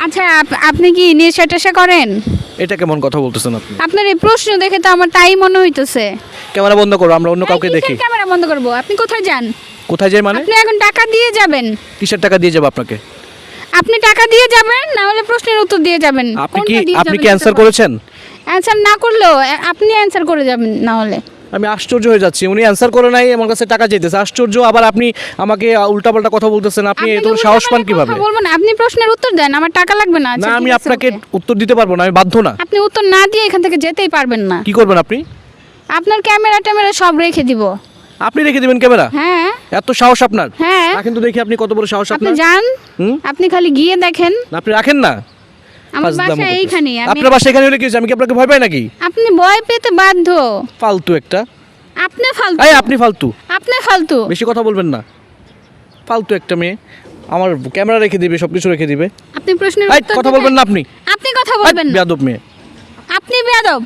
আচ্ছা আপ- আপনি কি নেশা টেশা করেন? এটা কেমন কথা বলতেছেন আপনি? আপনার এই প্রশ্ন দেখে তো আমার তাই মনে হইতেছে। ক্যামেরা বন্ধ করো আমরা অন্য কাউকে দেখি। ক্যামেরা বন্ধ করব? আপনি কোথায় যান? কোথায় যাই মানে? আপনি এখন টাকা দিয়ে যাবেন। কিসের টাকা দিয়ে যাব আপনাকে? আপনি টাকা দিয়ে যাবেন না হলে প্রশ্নের উত্তর দিয়ে যাবেন। আপনি কি আপনি কি অ্যান্সার করেছেন? অ্যান্সার না করলেও আপনি অ্যান্সার করে যাবেন না হলে। আমি আশ্চর্য হয়ে যাচ্ছি। উনি অ্যান্সার করে নাই আমার কাছে টাকা চাইতেছে। আশ্চর্য আবার আপনি আমাকে উল্টাপাল্টা কথা বলতেছেন। আপনি এত সাহস পান কীভাবে? কথা বলব না আপনি প্রশ্নের উত্তর দেন আমার টাকা লাগবে না। আচ্ছা, না আমি আপনাকে উত্তর দিতে পারব না আমি বাধ্য না। আপনি উত্তর না দিয়ে এখান থেকে যেতেই পারবেন না। কি করবেন আপনি? আপনার ক্যামেরা ট্যামেরা সব রেখে দিব। আপনি রেখে দিবেন ক্যামেরা? হ্যাঁ। এত সাহস আপনার? হ্যাঁ। কিন্তু দেখি আপনি কত বড় সাহস আপনি আপনার। যান হুম? আপনি খালি গিয়ে দেখেন। আপনি রাখেন না। আমার বাসা এইখানে আপনার বাসা এখানে হলে কি আমি কি আপনাকে ভয় পাই নাকি? আপনি ভয় পেতে বাধ্য। ফালতু একটা। আপনি ফালতু। এই আপনি ফালতু। আপনি ফালতু। বেশি কথা বলবেন না। ফালতু একটা মেয়ে। আমার ক্যামেরা রেখে দিবে সব রেখে দিবে। আপনি প্রশ্নের উত্তর কথা বলবেন না আপনি। আপনি কথা বলবেন বেয়াদব মেয়ে। আপনি বেয়াদব।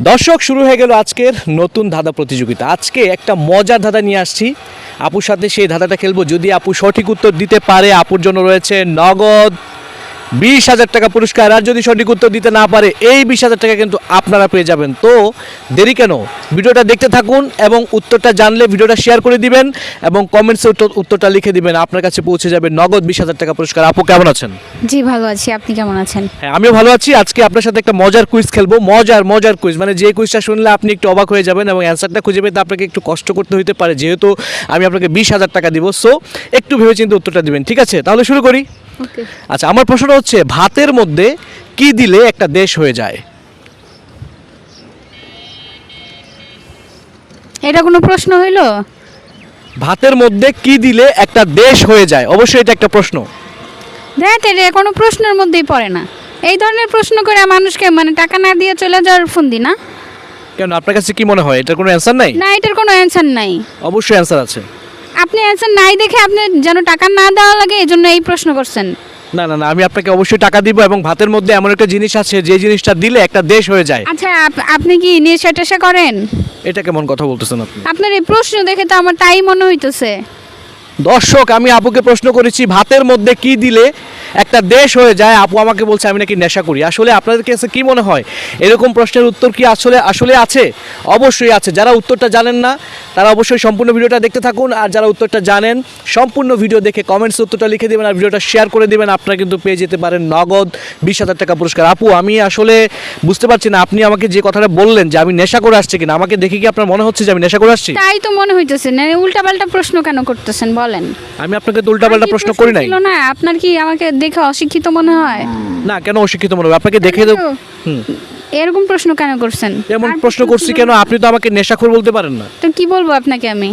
দর্শক শুরু হয়ে গেল আজকের নতুন ধাঁধা প্রতিযোগিতা। আজকে একটা মজার ধাঁধা নিয়ে আসছি। আপুর সাথে সেই ধাঁধাটা খেলব। যদি আপু সঠিক উত্তর দিতে পারে আপুর জন্য রয়েছে নগদ বিশ হাজার টাকা পুরস্কার। আর যদি সঠিক উত্তর দিতে না পারে এই বিশ হাজার টাকা কিন্তু আপনারা পেয়ে যাবেন। তো দেরি কেন? ভিডিওটা দেখতে থাকুন এবং উত্তরটা জানলে ভিডিওটা শেয়ার করে দিবেন এবং কমেন্টসে উত্তর উত্তরটা লিখে দিবেন। আপনার কাছে পৌঁছে যাবে নগদ বিশ হাজার টাকা পুরস্কার। আপু কেমন আছেন? জি ভালো আছি। আপনি কেমন আছেন? হ্যাঁ আমিও ভালো আছি। আজকে আপনার সাথে একটা মজার কুইজ খেলব। মজার মজার কুইজ মানে যে কুইজটা শুনলে আপনি একটু অবাক হয়ে যাবেন এবং অ্যান্সারটা খুঁজে পেতে আপনাকে একটু কষ্ট করতে হতে পারে। যেহেতু আমি আপনাকে বিশ হাজার টাকা দিব। সো একটু ভেবে চিন্তে উত্তরটা দিবেন। ঠিক আছে? তাহলে শুরু করি। আচ্ছা আমার প্রশ্নটা হচ্ছে ভাতের মধ্যে কি দিলে একটা দেশ হয়ে যায়? এটা কোনো প্রশ্ন হইল? ভাতের মধ্যে কি দিলে একটা দেশ হয়ে যায়? অবশ্যই এটা একটা প্রশ্ন। দেখ এটা কোনো প্রশ্নের মধ্যেই পড়ে না। এই ধরনের প্রশ্ন করে মানুষকে মানে টাকা না দিয়ে চলে যাওয়ার ফোন দি না। কেন আপনার কাছে কি মনে হয়? এটার কোনো অ্যান্সার নাই? না এটার কোনো অ্যান্সার নাই। অবশ্যই অ্যান্সার আছে। আপনি অ্যান্সার নাই দেখে আপনি যেন টাকা না দেওয়া লাগে এই জন্য এই প্রশ্ন করছেন। না না না আমি আপনাকে অবশ্যই টাকা দিব এবং ভাতের মধ্যে এমন একটা জিনিস আছে যে জিনিসটা দিলে একটা দেশ হয়ে যায়। আচ্ছা আপ- আপনি কি নেশা টেশা করেন? এটা কেমন কথা বলতেছেন আপনি? আপনার এই প্রশ্ন দেখে তো আমার তাই মনে হইতেছে। দর্শক আমি আপুকে প্রশ্ন করেছি ভাতের মধ্যে কি দিলে একটা দেশ হয়ে যায় আপু আমাকে বলছে আমি নাকি নেশা করি। আসলে আপনাদের কাছে কি মনে হয়? এরকম প্রশ্নের উত্তর কি আসলে আসলে আছে? অবশ্যই আছে। যারা উত্তরটা জানেন না তারা অবশ্যই সম্পূর্ণ ভিডিওটা দেখতে থাকুন। আর যারা উত্তরটা জানেন সম্পূর্ণ ভিডিও দেখে কমেন্টস উত্তরটা লিখে দেবেন আর ভিডিওটা শেয়ার করে দেবেন। আপনারা কিন্তু পেয়ে যেতে পারেন নগদ বিশ হাজার টাকা পুরস্কার। আপু আমি আসলে বুঝতে পারছি না আপনি আমাকে যে কথাটা বললেন যে আমি নেশা করে আসছি কিনা আমাকে দেখে কি আপনার মনে হচ্ছে যে আমি নেশা করে আসছি? তাই তো মনে হইতেছে না। উল্টাপাল্টা প্রশ্ন কেন করতেছেন বলেন? আমি আপনাকে তো উল্টাপাল্টা প্রশ্ন করি নাই। না। আপনার কি আমাকে দেখে অশিক্ষিত মনে হয়? না কেন অশিক্ষিত মনে হবে আপনাকে দেখে তো এরকম প্রশ্ন কেন করছেন? এমন প্রশ্ন করছি কেন? আপনি তো আমাকে নেশাখোর বলতে পারেন না। তো কি বলব আপনাকে আমি?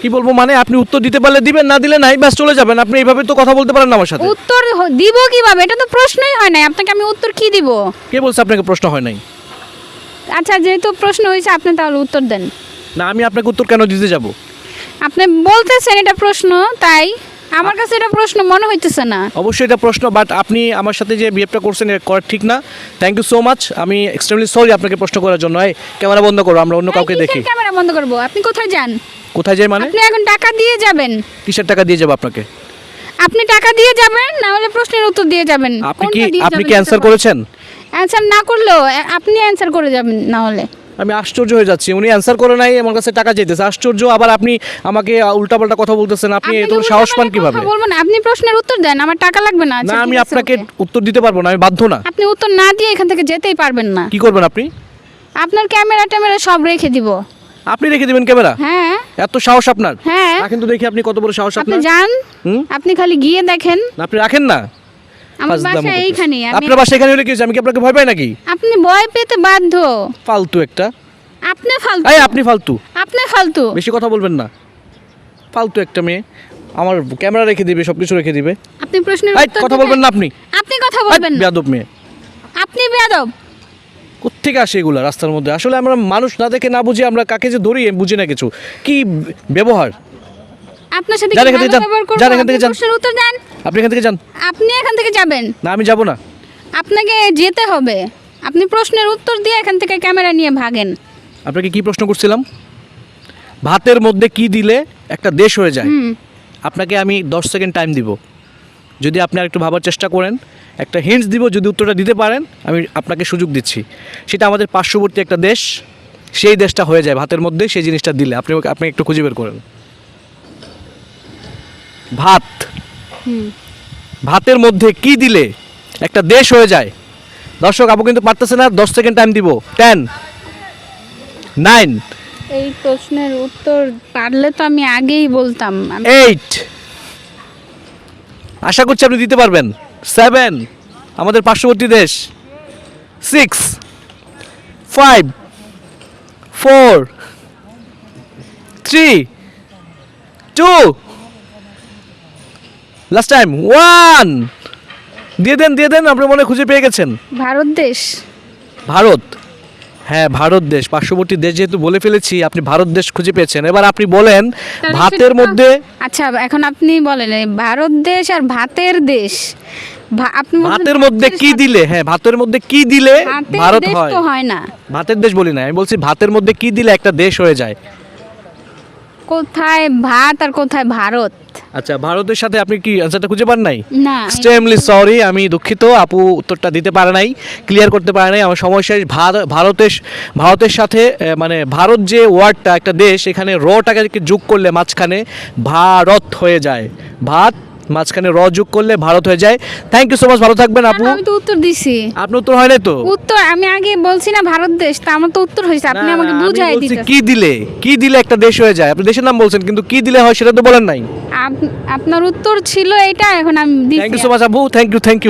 কি বলব মানে আপনি উত্তর দিতে পারলে দিবেন না দিলে নাই ব্যাস চলে যাবেন। আপনি এইভাবে তো কথা বলতে পারেন না আমার সাথে। উত্তর দিব কীভাবে? এটা তো প্রশ্নই হয় নাই। আপনাকে আমি উত্তর কি দিব? কে বলছে আপনাকে প্রশ্ন হয় নাই? আচ্ছা যেহেতু প্রশ্ন হয়েছে আপনি তাহলে উত্তর দেন। না আমি আপনাকে উত্তর কেন দিতে যাব? আপনি বলতেছেন এটা প্রশ্ন তাই আমার কাছে এটা প্রশ্ন মনে হইতেছে না। অবশ্যই এটা প্রশ্ন বাট আপনি আমার সাথে যে বিহেভটা করছেন এটা করা ঠিক না। থ্যাংক ইউ সো মাচ আমি এক্সট্রিমলি সরি আপনাকে প্রশ্ন করার জন্য। এই ক্যামেরা বন্ধ করো আমরা অন্য কাউকে দেখি। ক্যামেরা বন্ধ করব? আপনি কোথায় যান? কোথায় যাই মানে? আপনি এখন টাকা দিয়ে যাবেন। কিসের টাকা দিয়ে যাব আপনাকে? আপনি টাকা দিয়ে যাবেন না হলে প্রশ্নের উত্তর দিয়ে যাবেন। আপনি কি আপনি কি অ্যান্সার। করেছেন? অ্যানসার না করলেও আপনি অ্যানসার করে যাবেন না হলে। আমি আশ্চর্য হয়ে যাচ্ছি। উনি অ্যান্সার করে নাই আমার কাছে টাকা চাইতেছে। আশ্চর্য আবার আপনি আমাকে উল্টাপাল্টা কথা বলতেছেন। আপনি এত সাহস পান কীভাবে কথা বলব না। আপনি প্রশ্নের উত্তর দেন আমার টাকা লাগবে না আচ্ছা, না আমি আপনাকে উত্তর দিতে পারব না আমি বাধ্য না। আপনি উত্তর না দিয়ে এখান থেকে যেতেই পারবেন না। কি করবেন আপনি? আপনার ক্যামেরা ট্যামেরা সব রেখে দিব। আপনি রেখে দিবেন ক্যামেরা? হ্যাঁ। এত সাহস আপনার? হ্যাঁ। কিন্তু দেখি আপনি কত বড় সাহস আপনি আপনার। যান। হুম? আপনি খালি গিয়ে দেখেন। আপনি রাখেন না। আমার বাসা এইখানে আপনার বাসা এখানে হলে কি আমি কি আপনাকে ভয় পাই নাকি? আপনি ভয় পেতে বাধ্য। ফালতু একটা। আপনি ফালতু। এই আপনি ফালতু। আপনি ফালতু। বেশি কথা বলবেন না। ফালতু একটা মেয়ে। আমার ক্যামেরা রেখে দিবে সব কিছু রেখে দিবে। আপনি প্রশ্নের উত্তর কথা বলবেন না আপনি। আপনি কথা বলবেন না। বেয়াদব মেয়ে। আপনি বেয়াদব। কোথেকে আসে এগুলো রাস্তার মধ্যে? আসলে আমরা মানুষ না দেখে না বুঝি আমরা কাকে যে ধরি বুঝি না কিছু। কি ব্যবহার? আপনার সাথে যান এখান থেকে যান, যান এখান থেকে যান। প্রশ্নের উত্তর দেন। আপনি এখান থেকে যান। আপনি এখান থেকে যাবেন। না আমি যাব না। আপনাকে যেতে হবে। আপনি প্রশ্নের উত্তর দিয়ে এখান থেকে ক্যামেরা নিয়ে ভাগেন। আপনাকে কি প্রশ্ন করছিলাম? ভাতের মধ্যে কি দিলে একটা দেশ হয়ে যায়? আপনাকে আমি দশ সেকেন্ড টাইম দিব। যদি আপনি আর একটু ভাবার চেষ্টা করেন একটা হিন্টস দিব যদি উত্তরটা দিতে পারেন আমি আপনাকে সুযোগ দিচ্ছি। সেটা আমাদের পার্শ্ববর্তী একটা দেশ সেই দেশটা হয়ে যায় ভাতের মধ্যে সেই জিনিসটা দিলে। আপনি আপনি একটু খুঁজে বের করেন। ভাত। ভাতের মধ্যে কি দিলে একটা দেশ হয়ে যায়? দর্শক আপু কিন্তু পারতেছে না দশ সেকেন্ড টাইম দিব। টেন নাইন এই প্রশ্নের উত্তর পারলে তো আমি আগেই বলতাম। এইট আশা করছি আপনি দিতে পারবেন। সেভেন আমাদের পার্শ্ববর্তী দেশ। Six five four three two last time one দিয়ে দেন দিয়ে দেন আপনি মনে খুঁজে পেয়ে গেছেন। ভারত দেশ। ভারত। হ্যাঁ ভারত দেশ পার্শ্ববর্তী দেশ যেহেতু বলে ফেলেছি আপনি ভারত দেশ খুঁজে পেয়েছেন। এবার আপনি বলেন ভাতের মধ্যে আচ্ছা এখন আপনি বলেন ভারত দেশ আর ভাতের দেশ। ভাতের মধ্যে কি দিলে? হ্যাঁ ভাতের মধ্যে কি দিলে ভারত হয়? হয় না। ভাতের দেশ বলি না আমি বলছি ভাতের মধ্যে কি দিলে একটা দেশ হয়ে যায়? কোথায় ভাত আর কোথায় ভারত? আচ্ছা ভারতের সাথে আপনি কি আনসারটা খুঁজে পান নাই? না এক্সট্রিমলি সরি আমি দুঃখিত আপু উত্তরটা দিতে পারে নাই ক্লিয়ার করতে পারে নাই আমার সময় শেষ। ভারতের ভারতের সাথে মানে ভারত যে ওয়ার্ডটা একটা দেশ এখানে রটাকে যোগ করলে মাঝখানে ভারত হয়ে যায়। ভাত মাঝখানে র যোগ করলে ভারত হয়ে যায়। থ্যাংক ইউ সো মাচ ভালো থাকবেন আপু। আমি তো উত্তর দিছি। আপনি উত্তর হয় নাই তো? উত্তর আমি আগে বলছি না ভারত দেশ তা আমার তো উত্তর হয়েছে আপনি আমাকে আমি বুঝাই দিতে কি দিলে কি দিলে একটা দেশ হয়ে যায়? আপনি দেশের নাম বলছেন কিন্তু কি দিলে হয় সেটা তো বলেন নাই। আপনার উত্তর ছিল এটা এখন আমি থ্যাংক ইউ সো মাচ আপু। Thank you thank you